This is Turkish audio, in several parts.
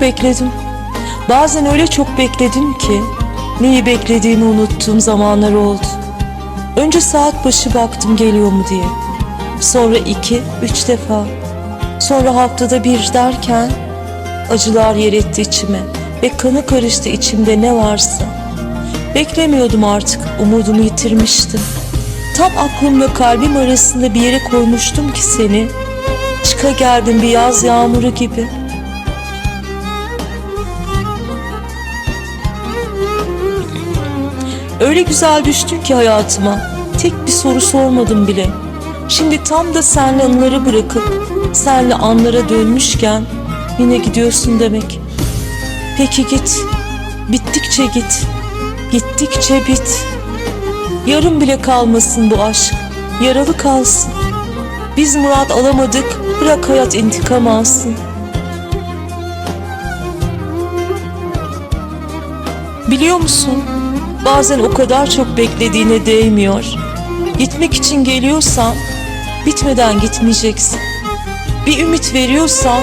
bekledim. Bazen öyle çok bekledim ki neyi beklediğimi unuttuğum zamanlar oldu. Önce saat başı baktım geliyor mu diye. Sonra iki, üç defa. Sonra haftada bir derken acılar yer etti içime ve kanı karıştı içimde ne varsa. Beklemiyordum artık, umudumu yitirmiştim. Tam aklımla kalbim arasında bir yere koymuştum ki seni. Çıka geldim bir yaz yağmuru gibi. Öyle güzel düştün ki hayatıma. Tek bir soru sormadım bile. Şimdi tam da senle anıları bırakıp senle anlara dönmüşken yine gidiyorsun demek. Peki git. Bittikçe git. Gittikçe bit. Yarım bile kalmasın bu aşk. Yaralı kalsın. Biz murat alamadık. Bırak hayat intikam alsın. Biliyor musun? Bazen o kadar çok beklediğine değmiyor. Gitmek için geliyorsan bitmeden gitmeyeceksin. Bir ümit veriyorsan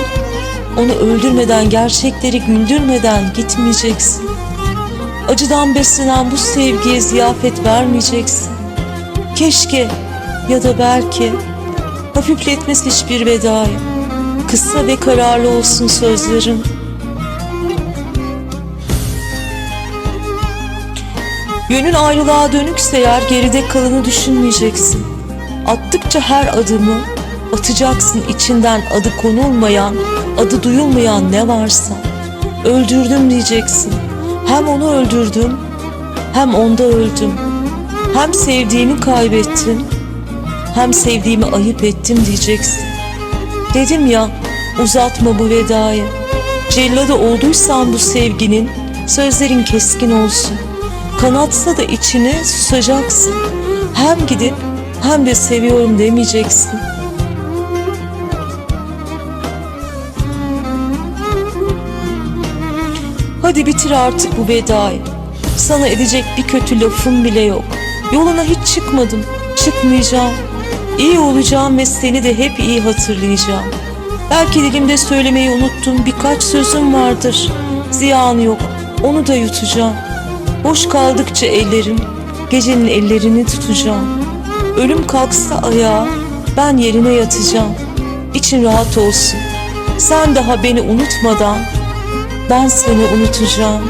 onu öldürmeden, gerçekleri güldürmeden gitmeyeceksin. Acıdan beslenen bu sevgiye ziyafet vermeyeceksin. Keşke ya da belki hafifletmez hiçbir vedayı. Kısa ve kararlı olsun sözlerim. Yönün ayrılığa dönükse eğer geride kalanı düşünmeyeceksin. Attıkça her adımı atacaksın içinden adı konulmayan, adı duyulmayan ne varsa. Öldürdüm diyeceksin. Hem onu öldürdüm, hem onda öldüm. Hem sevdiğimi kaybettim, hem sevdiğimi ayıp ettim diyeceksin. Dedim ya uzatma bu vedayı. Celladı olduysan bu sevginin sözlerin keskin olsun. Kanatsa da içine susacaksın. Hem gidip hem de seviyorum demeyeceksin. Hadi bitir artık bu vedayı. Sana edecek bir kötü lafım bile yok. Yoluna hiç çıkmadım, çıkmayacağım. İyi olacağım ve seni de hep iyi hatırlayacağım. Belki dilimde söylemeyi unuttum birkaç sözüm vardır. Ziyan yok, onu da yutacağım. Boş kaldıkça ellerim, gecenin ellerini tutacağım. Ölüm kalksa ayağa, ben yerine yatacağım. İçin rahat olsun. Sen daha beni unutmadan ben seni unutacağım.